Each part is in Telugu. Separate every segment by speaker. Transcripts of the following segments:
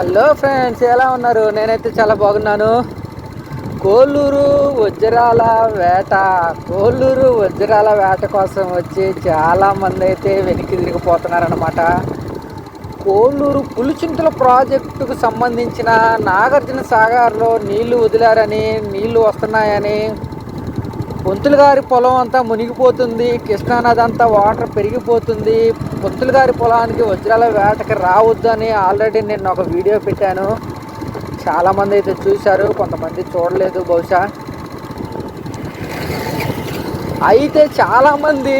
Speaker 1: హలో ఫ్రెండ్స్ ఎలా ఉన్నారు? నేనైతే చాలా బాగున్నాను. కోల్లూరు వజ్రాల వేట. కోల్లూరు వజ్రాల వేట కోసం వచ్చి చాలా మంది అయితే వెనక్కి తిరిగిపోతున్నారనమాట కోల్లూరు పులిచింతల ప్రాజెక్టుకు సంబంధించిన నాగార్జున సాగర్లో నీళ్ళు వదిలారని నీళ్ళు వస్తున్నాయని పొంతులు గారి పొలం అంతా మునిగిపోతుంది కృష్ణానది అంతా వాటర్ పెరిగిపోతుంది. పొంతులు గారి పొలానికి వజ్రాల వేటకి రావద్దని ఆల్రెడీ నేను ఒక వీడియో పెట్టాను. చాలామంది అయితే చూశారు కొంతమంది చూడలేదు బహుశా. అయితే చాలామంది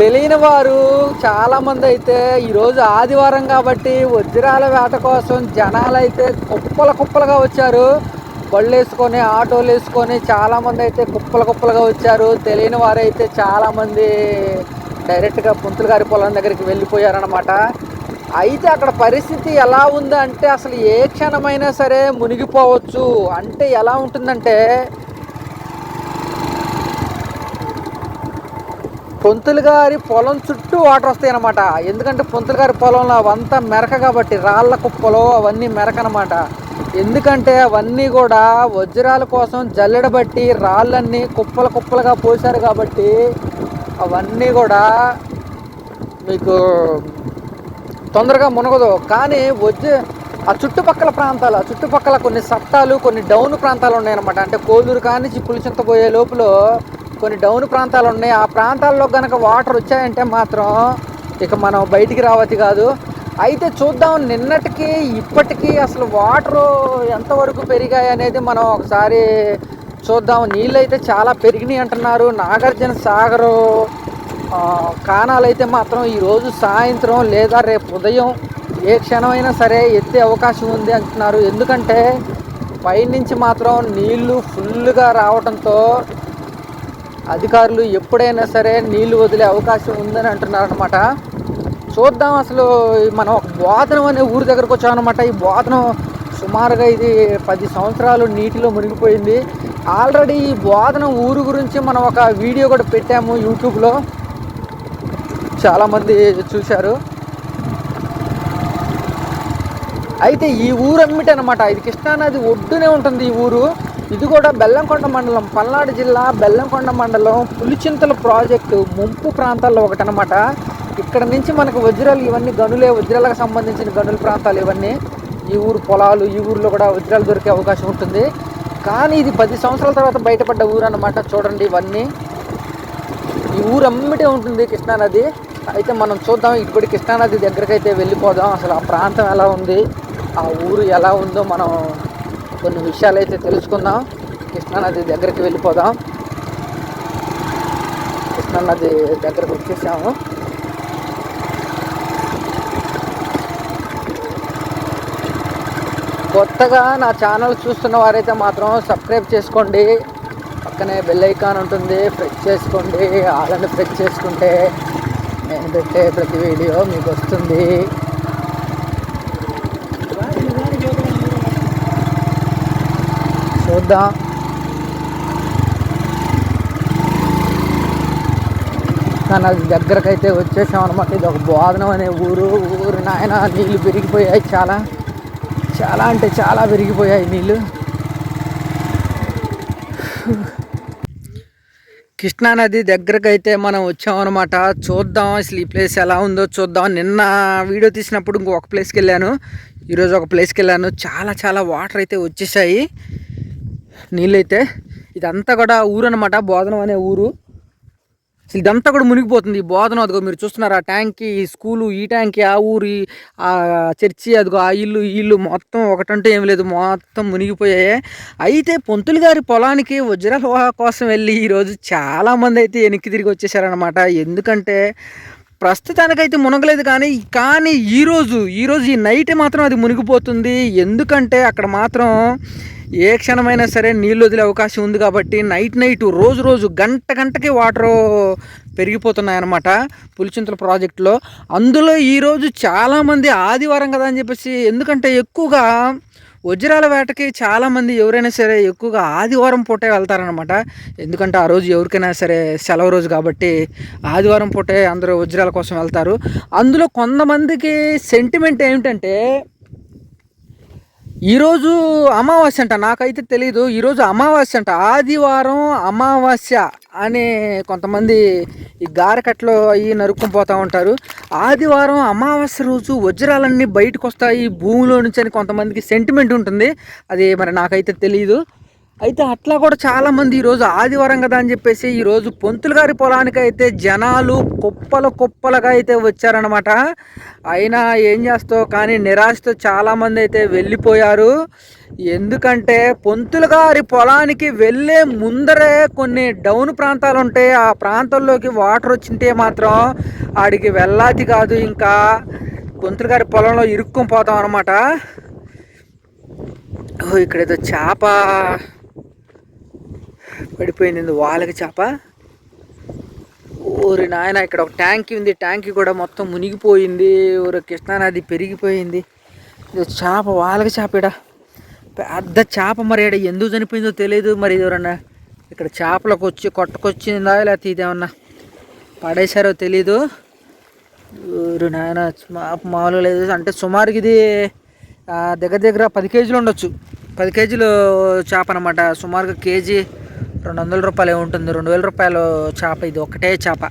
Speaker 1: తెలియని వారు చాలామంది అయితే ఈరోజు ఆదివారం కాబట్టి వజ్రాల వేట కోసం జనాలు అయితే కుప్పల కుప్పలుగా వచ్చారు. బళ్ళు వేసుకొని ఆటోలు వేసుకొని చాలామంది అయితే కుప్పల కుప్పలుగా వచ్చారు. తెలియని వారు అయితే చాలామంది డైరెక్ట్గా పుంతులు గారి పొలం దగ్గరికి వెళ్ళిపోయారనమాట అయితే అక్కడ పరిస్థితి ఎలా ఉంది అంటే అసలు ఏ క్షణమైనా సరే మునిగిపోవచ్చు. అంటే ఎలా ఉంటుందంటే పొంతులు గారి పొలం చుట్టూ వాటర్ వస్తాయి అనమాట ఎందుకంటే పొంతులు గారి పొలంలో అవంతా మెరక కాబట్టి రాళ్ళ కుప్పలు అవన్నీ మెరక అనమాట ఎందుకంటే అవన్నీ కూడా వజ్రాల కోసం జల్లెడబట్టి రాళ్ళన్నీ కుప్పల కుప్పలుగా పోశారు కాబట్టి అవన్నీ కూడా మీకు తొందరగా మునగదు. కానీ వజ్ర ఆ చుట్టుపక్కల ప్రాంతాలు ఆ చుట్టుపక్కల కొన్ని సట్టాలు కొన్ని డౌన్ ప్రాంతాలు ఉన్నాయన్నమాట. అంటే కోలూరు కానీ పులిచింత లోపల కొన్ని డౌన్ ప్రాంతాలు ఉన్నాయి. ఆ ప్రాంతాల్లో కనుక వాటర్ వచ్చాయంటే మాత్రం ఇక మనం బయటికి రావద్దు కాదు. అయితే చూద్దాం నిన్నటికి ఇప్పటికీ అసలు వాటర్ ఎంతవరకు పెరిగాయి అనేది మనం ఒకసారి చూద్దాం. నీళ్ళు అయితే చాలా పెరిగినాయి అంటున్నారు. నాగార్జున సాగరు ఆ, కానాలైతే మాత్రం ఈరోజు సాయంత్రం లేదా రేపు ఉదయం ఏ క్షణమైనా సరే ఎత్తే అవకాశం ఉంది అంటున్నారు. ఎందుకంటే పైనుంచి మాత్రం నీళ్ళు ఫుల్గా రావడంతో అధికారులు ఎప్పుడైనా సరే నీళ్ళు వదిలే అవకాశం ఉందని అంటున్నారు అనమాట చూద్దాం అసలు మనం ఒక బోధనం అనే ఊరి దగ్గరకు వచ్చామన్నమాట. ఈ బోధనం సుమారుగా ఇది పది సంవత్సరాలు నీటిలో మునిగిపోయింది. ఆల్రెడీ ఈ బోధనం ఊరు గురించి మనం ఒక వీడియో కూడా పెట్టాము యూట్యూబ్లో. చాలామంది చూశారు. అయితే ఈ ఊరు అమ్మిటి అనమాట ఇది కృష్ణానది ఒడ్డునే ఉంటుంది ఈ ఊరు. ఇది కూడా బెల్లంకొండ మండలం పల్నాడు జిల్లా బెల్లంకొండ మండలం పులిచింతల ప్రాజెక్టు ముంపు ప్రాంతాల్లో ఒకటనమాట ఇక్కడ నుంచి మనకు వజ్రాలు ఇవన్నీ గనులే వజ్రాలకు సంబంధించిన గనుల ప్రాంతాలు ఇవన్నీ. ఈ ఊరు పొలాలు ఈ ఊరిలో కూడా వజ్రాలు దొరికే అవకాశం ఉంటుంది. కానీ ఇది పది సంవత్సరాల తర్వాత బయటపడ్డ ఊరు అనమాట చూడండి ఇవన్నీ. ఈ ఊరు అమ్మిటే ఉంటుంది కృష్ణానది. అయితే మనం చూద్దాం ఇప్పుడు కృష్ణానది దగ్గరికి అయితే వెళ్ళిపోదాం. అసలు ఆ ప్రాంతం ఎలా ఉంది? ఆ ఊరు ఎలా ఉందో మనం కొన్ని విషయాలు అయితే తెలుసుకుందాం. కృష్ణానది దగ్గరికి వెళ్ళిపోదాం. కృష్ణానది దగ్గరకు వచ్చేసాము. కొత్తగా నా ఛానల్ చూస్తున్న వారైతే మాత్రం సబ్స్క్రైబ్ చేసుకోండి. పక్కనే బెల్ ఐకాన్ ఉంటుంది ప్రెస్ చేసుకోండి. ఆలని ప్రెస్ చేసుకుంటే నేను పెట్టే ప్రతి వీడియో మీకు వస్తుంది. చూద్దాం. నాకు దగ్గరకైతే వచ్చేసాం అనమాట ఇది ఒక బోధనం అనే ఊరు. ఊరు నాయన నీళ్ళు పెరిగిపోయాయి చాలా. చాలా అంటే చాలా పెరిగిపోయాయి నీళ్ళు. కృష్ణానది దగ్గరకు అయితే మనం వచ్చామన్నమాట. చూద్దాం అసలు ఈ ప్లేస్ ఎలా ఉందో చూద్దాం. నిన్న వీడియో తీసినప్పుడు ఇంకొక ప్లేస్కి వెళ్ళాను. ఈరోజు ఒక ప్లేస్కి వెళ్ళాను. చాలా చాలా వాటర్ అయితే వచ్చేసాయి. నీళ్ళైతే ఇదంతా కూడా ఊరు అనమాట బోధనం అనే ఊరు. అసలు ఇదంతా కూడా మునిగిపోతుంది. ఈ బోధన అదిగో మీరు చూస్తున్నారు ఆ ట్యాంక్కి ఈ స్కూలు ఈ ట్యాంక్కి ఆ ఊరి ఆ చర్చి అదిగో ఆ ఇల్లు ఈ ఇల్లు మొత్తం ఒకటంటే ఏం లేదు మొత్తం మునిగిపోయాయి. అయితే పొంతులు గారి పొలానికి వజ్రాల కోసం వెళ్ళి ఈరోజు చాలామంది అయితే వెనక్కి తిరిగి వచ్చేసారనమాట ఎందుకంటే ప్రస్తుతానికైతే మునగలేదు కానీ కానీ ఈరోజు ఈరోజు ఈ నైట్ మాత్రం అది మునిగిపోతుంది. ఎందుకంటే అక్కడ మాత్రం ఏ క్షణమైనా సరే నీళ్ళు వదిలే అవకాశం ఉంది కాబట్టి నైట్ నైట్ రోజు రోజు గంట గంటకి వాటర్ పెరిగిపోతున్నాయి అనమాట పులిచింతల ప్రాజెక్టులో. అందులో ఈరోజు చాలామంది ఆదివారం కదా అని చెప్పేసి ఎందుకంటే ఎక్కువగా వజ్రాల వేటకి చాలామంది ఎవరైనా సరే ఎక్కువగా ఆదివారం పూటే వెళ్తారనమాట ఎందుకంటే ఆ రోజు ఎవరికైనా సరే సెలవు రోజు కాబట్టి ఆదివారం పూటే అందరూ వజ్రాల కోసం వెళ్తారు. అందులో కొంతమందికి సెంటిమెంట్ ఏమిటంటే ఈరోజు అమావాస్య అంట నాకైతే తెలియదు ఈరోజు అమావాస్య అంట. ఆదివారం అమావాస్య అని కొంతమంది ఈ గారకట్లో అవి నరుక్కుని పోతూ ఉంటారు. ఆదివారం అమావాస్య రోజు వజ్రాలన్నీ బయటకు వస్తాయి భూమిలో నుంచి అని కొంతమందికి సెంటిమెంట్ ఉంటుంది. అది మరి నాకైతే తెలియదు అయితే అట్లా కూడా చాలామంది ఈరోజు ఆదివారం కదా అని చెప్పేసి ఈరోజు పొంతులు గారి పొలానికి అయితే జనాలు కుప్పల కుప్పలుగా అయితే వచ్చారనమాట అయినా ఏం చేస్తావు? కానీ నిరాశతో చాలామంది అయితే వెళ్ళిపోయారు. ఎందుకంటే పొంతులు గారి పొలానికి వెళ్ళే ముందరే కొన్ని డౌన్ ప్రాంతాలు ఉంటాయి ఆ ప్రాంతంలోకి వాటర్ వచ్చింటే మాత్రం ఆడికి వెళ్ళాది కాదు. ఇంకా పొంతులు గారి పొలంలో ఇరుక్కుని పోతాం అనమాట ఇక్కడ ఏదో చేప. పడిపోయింది వాళ్ళకి చేప. ఓరి నాయన ఇక్కడ ఒక ట్యాంక్ ఉంది. ట్యాంక్ కూడా మొత్తం మునిగిపోయింది. ఊరు కృష్ణానది పెరిగిపోయింది. చేప వాళ్ళకి చేప ఇడ పెద్ద చేప మరి ఇక్కడ ఎందుకు చనిపోయిందో తెలియదు మరి ఎవరన్నా. ఇక్కడ చేపలకు వచ్చి కొట్టకొచ్చిందా లేకపోతే ఇదేమన్నా పడేశారో తెలీదు. ఊరు నాయన మామూలుగా లేదు. అంటే సుమారుకి ఇది దగ్గర దగ్గర పది కేజీలు ఉండొచ్చు. పది కేజీలు చేప అనమాట సుమారుగా కేజీ రెండు వందల రూపాయలు ఉంటుంది రెండు వేల రూపాయలు చేప ఇది ఒకటే చేప.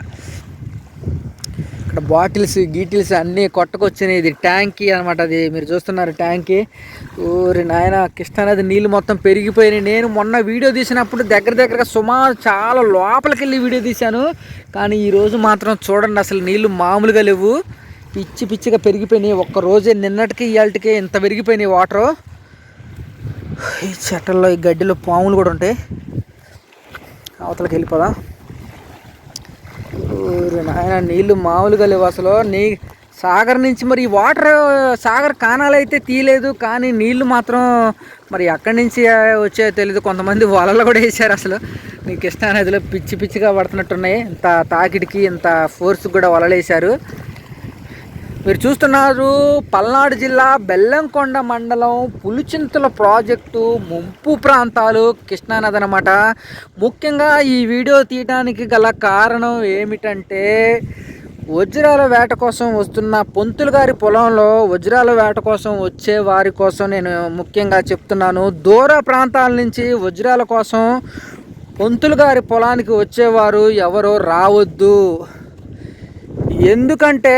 Speaker 1: ఇక్కడ బాటిల్స్ గీటిల్స్ అన్నీ కొట్టకొచ్చినాయి. ఇది ట్యాంకీ అనమాట అది. మీరు చూస్తున్నారు ట్యాంకీ. ఊరి నాయన కృష్ణానది నీళ్ళు మొత్తం పెరిగిపోయినాయి. నేను మొన్న వీడియో తీసినప్పుడు దగ్గర దగ్గరగా సుమారు చాలా లోపలికి వెళ్ళి వీడియో తీశాను. కానీ ఈరోజు మాత్రం చూడండి అసలు నీళ్ళు మామూలుగా లేవు. పిచ్చి పిచ్చిగా పెరిగిపోయినాయి. ఒక్క రోజే నిన్నటికి ఇవాళకి ఇంత పెరిగిపోయినాయి వాటరు. ఈ చెట్టల్లో ఈ గడ్డిలో పాములు కూడా ఉంటాయి. అవతలకి వెళ్ళిపోదా. ఆయన నీళ్ళు మామూలుగా లేవు అసలు. నీ సాగర్ నుంచి మరి ఈ వాటర్ సాగర్ కానాలు అయితే తీయలేదు కానీ నీళ్ళు మాత్రం మరి ఎక్కడి నుంచి వచ్చాయో తెలియదు కొంతమంది వలలు కూడా వేసారు అసలు. నీ కృష్ణా నదిలో పిచ్చి పిచ్చిగా పడుతున్నట్టున్నాయి. ఇంత తాకిడికి ఇంత ఫోర్స్ కూడా వలలు వేశారు మీరు చూస్తున్నారు పల్నాడు జిల్లా బెల్లంకొండ మండలం పులిచింతల ప్రాజెక్టు ముంపు ప్రాంతాలు కృష్ణానది అనమాట ముఖ్యంగా ఈ వీడియో తీయడానికి గల కారణం ఏమిటంటే వజ్రాల వేట కోసం వస్తున్న పొంతులు గారి పొలంలో వజ్రాల వేట కోసం వచ్చే వారి కోసం నేను ముఖ్యంగా చెప్తున్నాను. దూర ప్రాంతాల నుంచి వజ్రాల కోసం పొంతులు గారి పొలానికి వచ్చేవారు ఎవరో రావద్దు. ఎందుకంటే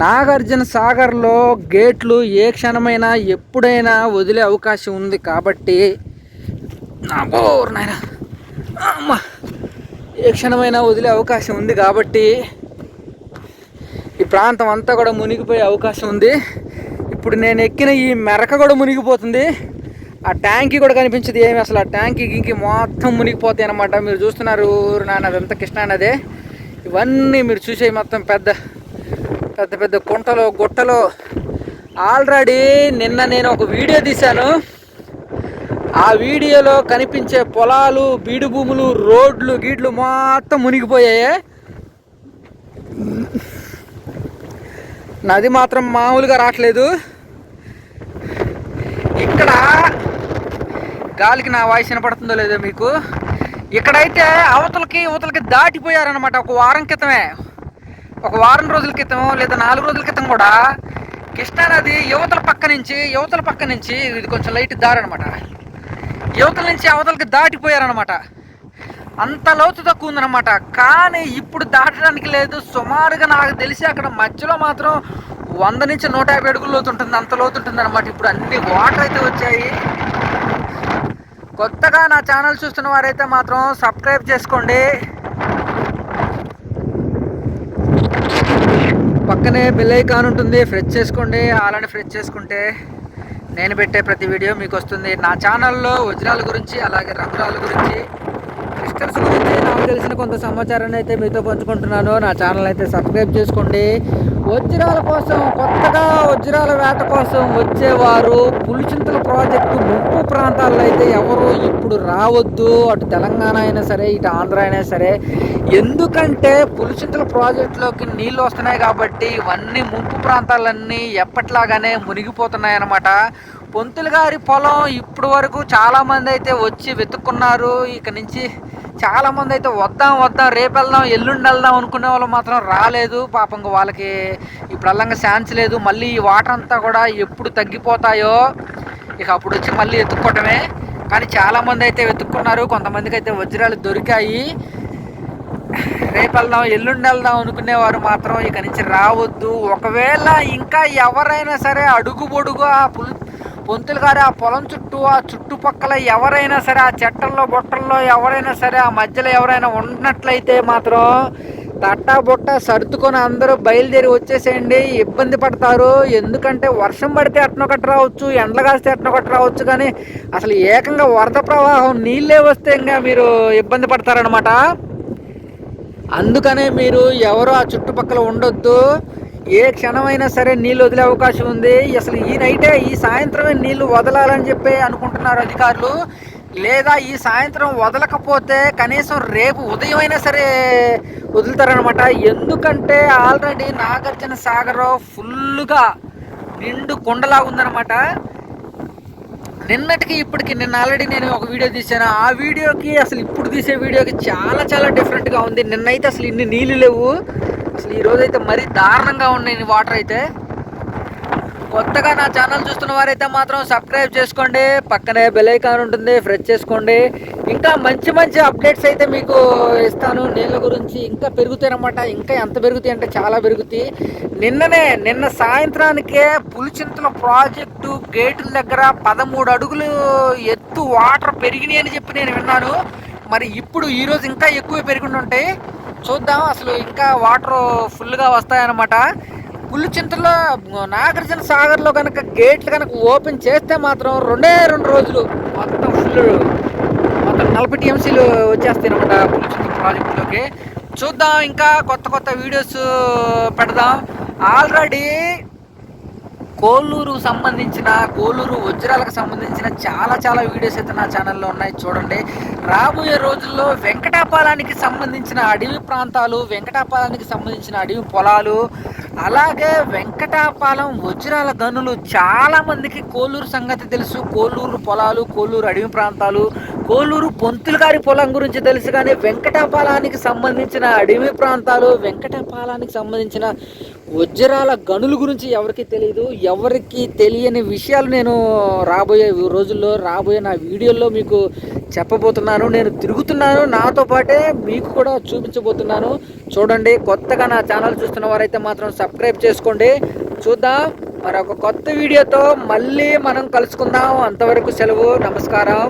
Speaker 1: నాగార్జున సాగర్లో గేట్లు ఏ క్షణమైనా ఎప్పుడైనా వదిలే అవకాశం ఉంది కాబట్టి నాయన. అమ్మ. ఏ క్షణమైనా వదిలే అవకాశం ఉంది కాబట్టి ఈ ప్రాంతం అంతా కూడా మునిగిపోయే అవకాశం ఉంది. ఇప్పుడు నేను ఎక్కిన ఈ మెరక కూడా మునిగిపోతుంది. ఆ ట్యాంకీ కూడా కనిపించదు ఏమి అసలు. ఆ ట్యాంకీ గింకి మొత్తం మునిగిపోతాయి అనమాట మీరు చూస్తున్నారు నాన్న అదంతా కృష్ణానదే ఇవన్నీ మీరు చూసే మొత్తం పెద్ద పెద్ద పెద్ద కుంటలు గుట్టలు. ఆల్రెడీ నిన్న నేను ఒక వీడియో తీశాను. ఆ వీడియోలో కనిపించే పొలాలు బీడు భూములు రోడ్లు గీడ్లు మొత్తం మునిగిపోయాయి. నది మాత్రం మామూలుగా రావట్లేదు. ఇక్కడ గాలికి నా వాయిస్ వినపడుతుందో లేదో మీకు. ఇక్కడైతే అవతలకి అవతలకి దాటిపోయారనమాట ఒక వారం క్రితమే. ఒక వారం రోజుల క్రితం లేదా నాలుగు రోజుల క్రితం కూడా కృష్ణానది యువతల పక్క నుంచి యువతల పక్క నుంచి ఇది కొంచెం లైట్ దారి అనమాట యువతల నుంచి అవతలకి దాటిపోయారనమాట అంత లోతు తక్కువ ఉందనమాట కానీ ఇప్పుడు దాటడానికి లేదు. సుమారుగా నాకు తెలిసి అక్కడ మధ్యలో మాత్రం వంద నుంచి నూట యాభై అడుగులు లోతు ఉంటుంది. అంత లోతు ఉంటుంది అనమాట ఇప్పుడు అన్ని వాటర్ అయితే వచ్చాయి. కొత్తగా నా ఛానల్ చూస్తున్న వారైతే మాత్రం సబ్స్క్రైబ్ చేసుకోండి. పక్కనే బెల్ ఐకాన్ ఉంటుంది ఫ్రెష్ చేసుకోండి అలానే ఫ్రెష్ చేసుకుంటే నేను పెట్టే ప్రతి వీడియో మీకు వస్తుంది. నా ఛానల్లో వజ్రాల గురించి అలాగే రంగురాల గురించి క్రిస్టల్స్ గురించి నాకు తెలిసిన కొంత సమాచారాన్ని అయితే మీతో పంచుకుంటున్నాను. నా ఛానల్ అయితే సబ్స్క్రైబ్ చేసుకోండి. వజ్రాల కోసం కొత్తగా వజ్రాల వేట కోసం వచ్చేవారు. పులిచింతల ప్రాజెక్టు ముప్పు ప్రాంతాల్లో అయితే ఎవరు ఇప్పుడు రావద్దు. అటు తెలంగాణ అయినా సరే ఇటు ఆంధ్ర అయినా సరే. ఎందుకంటే పులిచింతల ప్రాజెక్టులోకి నీళ్ళు వస్తున్నాయి కాబట్టి ఇవన్నీ ముంపు ప్రాంతాలన్నీ ఎప్పట్లాగానే మునిగిపోతున్నాయి అన్నమాట పొంతులు గారి పొలం ఇప్పుడు వరకు చాలామంది అయితే వచ్చి వెతుక్కున్నారు. ఇక నుంచి చాలా మంది అయితే వద్దాం వద్దాం రేపు వెళ్దాం ఎల్లుండి వెళ్దాం అనుకునే వాళ్ళు మాత్రం రాలేదు. పాపం వాళ్ళకి ఇప్పుడు అల్లంగా ఛాన్స్ లేదు. మళ్ళీ ఈ వాటర్ అంతా కూడా ఎప్పుడు తగ్గిపోతాయో ఇక అప్పుడు వచ్చి మళ్ళీ ఎత్తుక్కోవటమే. కానీ చాలామంది అయితే వెతుక్కున్నారు. కొంతమందికి అయితే వజ్రాలు దొరికాయి. రేపు వెళ్దాం ఎల్లుండి వెళ్దాం అనుకునేవారు మాత్రం ఇక నుంచి రావద్దు. ఒకవేళ ఇంకా ఎవరైనా సరే అడుగు పొడుగు ఆ పుల్ పొంతులు గారు ఆ పొలం చుట్టూ ఆ చుట్టుపక్కల ఎవరైనా సరే ఆ చెట్టల్లో బుట్టల్లో ఎవరైనా సరే ఆ మధ్యలో ఎవరైనా ఉన్నట్లయితే మాత్రం తట్టా బుట్ట సర్దుకొని అందరూ బయలుదేరి వచ్చేసేయండి. ఇబ్బంది పడతారు. ఎందుకంటే వర్షం పడితే అట్నొకటి రావచ్చు ఎండలు కాస్తే అట్నొకటి రావచ్చు కానీ అసలు ఏకంగా వరద ప్రవాహం నీళ్ళే వస్తే ఇంకా మీరు ఇబ్బంది పడతారనమాట అందుకనే మీరు ఎవరు ఆ చుట్టుపక్కల ఉండొద్దు. ఏ క్షణమైనా సరే నీళ్ళు వదిలే అవకాశం ఉంది. అసలు ఈ నైటే ఈ సాయంత్రమే నీళ్ళు వదలాలని చెప్పి అనుకుంటున్నారు అధికారులు. లేదా ఈ సాయంత్రం వదలకపోతే కనీసం రేపు ఉదయం అయినా సరే వదులుతారనమాట ఎందుకంటే ఆల్రెడీ నాగార్జున సాగర్ ఫుల్గా నిండు కొండలా ఉందన్నమాట. నిన్నటికి ఇప్పటికి నిన్న ఆల్రెడీ నేను ఒక వీడియో తీశాను. ఆ వీడియోకి అసలు ఇప్పుడు తీసే వీడియోకి చాలా చాలా డిఫరెంట్గా ఉంది. నిన్నైతే అసలు ఇన్ని నీళ్ళు లేవు. అసలు ఈ రోజు అయితే మరీ దారుణంగా ఉన్నాయి వాటర్ అయితే. కొత్తగా నా ఛానల్ చూస్తున్న వారైతే మాత్రం సబ్స్క్రైబ్ చేసుకోండి పక్కనే బెలైకాన్ ఉంటుంది ఫ్రెష్ చేసుకోండి. ఇంకా మంచి మంచి అప్డేట్స్ అయితే మీకు ఇస్తాను. నీళ్ళ గురించి ఇంకా పెరుగుతాయన్నమాట ఇంకా ఎంత పెరుగుతాయి అంటే చాలా పెరుగుతాయి. నిన్ననే నిన్న సాయంత్రానికే పులిచింతల ప్రాజెక్టు గేటుల దగ్గర పదమూడు అడుగులు ఎత్తు వాటర్ పెరిగినాయి అని చెప్పి నేను విన్నాను. మరి ఇప్పుడు ఈరోజు ఇంకా ఎక్కువ పెరిగి చూద్దాం. అసలు ఇంకా వాటర్ ఫుల్గా వస్తాయన్నమాట. పులిచింతలో నాగార్జున సాగర్లో కనుక గేట్లు కనుక ఓపెన్ చేస్తే మాత్రం రెండే రెండు రోజులు మొత్తం ఫుల్ మొత్తం నలభై టీఎంసీలు వచ్చేస్తాయి అనమాట పులిచింత ప్రాజెక్టులోకి. చూద్దాం ఇంకా కొత్త కొత్త వీడియోస్ పెడదాం. ఆల్రెడీ కోలూరు సంబంధించిన కోలూరు వజ్రాలకు సంబంధించిన చాలా చాలా వీడియోస్ అయితే నా ఛానల్లో ఉన్నాయి. చూడండి. రాబోయే రోజుల్లో వెంకటాపాలానికి సంబంధించిన అడవి ప్రాంతాలు వెంకటాపాలానికి సంబంధించిన అడవి పొలాలు అలాగే వెంకటాపాలెం వజ్రాల గనులు చాలామందికి కోలూరు సంగతి తెలుసు. కోలూరు పొలాలు కోలూరు అడవి ప్రాంతాలు కోలూరు పొంతులు గారి పొలం గురించి తెలుసు కానీ వెంకటాపాలానికి సంబంధించిన అడవి ప్రాంతాలు వెంకటాపాలానికి సంబంధించిన వజ్రాల గనుల గురించి ఎవరికి తెలియదు ఎవరికి తెలియని విషయాలు నేను రాబోయే రోజుల్లో రాబోయే నా వీడియోల్లో మీకు చెప్పబోతున్నాను. నేను తిరుగుతున్నాను. నాతో పాటే మీకు కూడా చూపించబోతున్నాను. చూడండి కొత్తగా నా ఛానల్ చూస్తున్న వారైతే మాత్రం సబ్స్క్రైబ్ చేసుకోండి. చూద్దాం మరొక కొత్త వీడియోతో మళ్ళీ మనం కలుసుకుందాం. అంతవరకు సెలవు నమస్కారం.